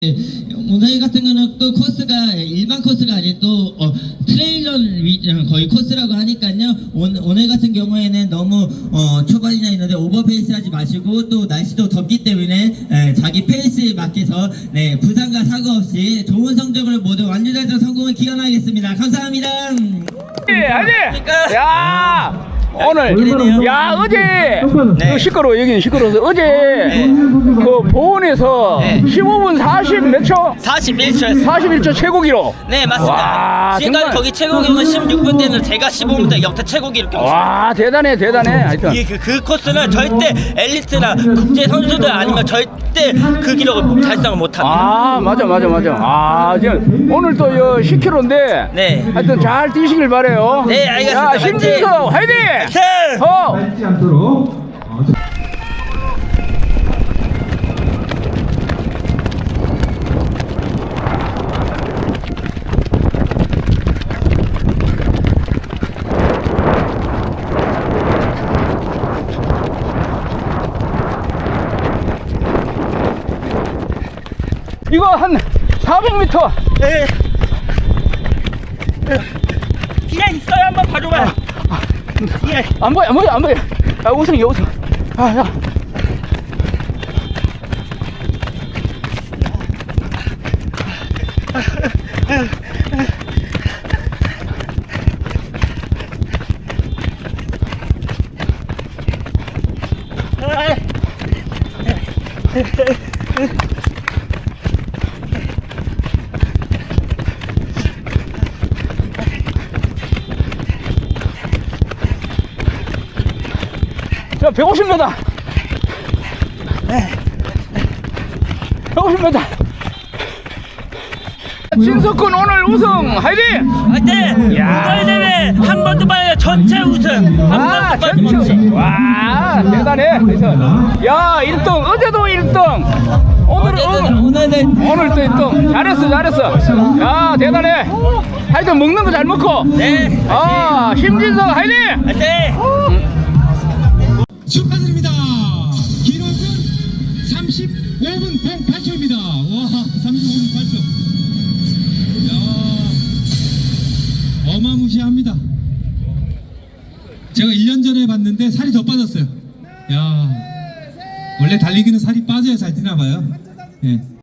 네, 오늘 같은 경우는 또 코스가 일반 코스가 아닌 또 어, 트레일러 위- 어, 거의 코스라고 하니까요. 오늘, 오늘 같은 경우에는 너무 어, 초반이나 있는데 오버페이스 하지 마시고 또 날씨도 덥기 때문에 에, 자기 페이스에 맞게서 네, 부상과 사고 없이 좋은 성적을 모두 완주자적 성공을 기원하겠습니다. 감사합니다. 아니, 야, 오늘, 그러네요. 야, 어제, 네. 그 시끄러워, 여기는 시끄러워서, 어제, 그 보은에서 네. 15분 40몇 초? 41초였어요. 41초 최고 기록. 네, 맞습니다. 와, 지금까지 정말. 거기 최고 기록은 16분 때는 제가 15분 역대 최고 기록. 와, 대단해, 대단해. 하여튼. 이게 그, 그 코스는 절대 엘리트나 국제 선수들 아니면 절대 그 기록을 달성을 못합니다. 아, 맞아, 맞아, 맞아. 아, 지금 오늘 또 10km인데. 네. 하여튼 잘 뛰시길 바래요. 네, 알겠습니다. 야, 심진석, 화이팅! 네. 어! 지 않도록 어, 이거 한 400m. 네. 그냥 있어요. 한번 봐줘봐 요. 예. 안 보여, 안 보여, 안 보여. 아, 우승이 우승. 아, 야. 자, 150m. 150m. 진석군 오늘 우승 화이팅! 화이팅! 이번 대회 한 번도 빠져 전체 우승. 한 아, 번도. 전체. 와, 대단해. 그래서 야, 1등. 어제도 1등. 오늘은 오늘은 오늘은 오늘 또 1등. 잘했어, 잘했어. 야, 대단해. 하여튼 먹는 거 잘 먹고. 네. 아, 심진석 화이팅! 화이팅! 35분 08초입니다. 와, 35분 8초. 야, 어마무시합니다. 제가 1년 전에 봤는데 살이 더 빠졌어요. 야, 원래 달리기는 살이 빠져야 잘 뛰나 봐요. 예.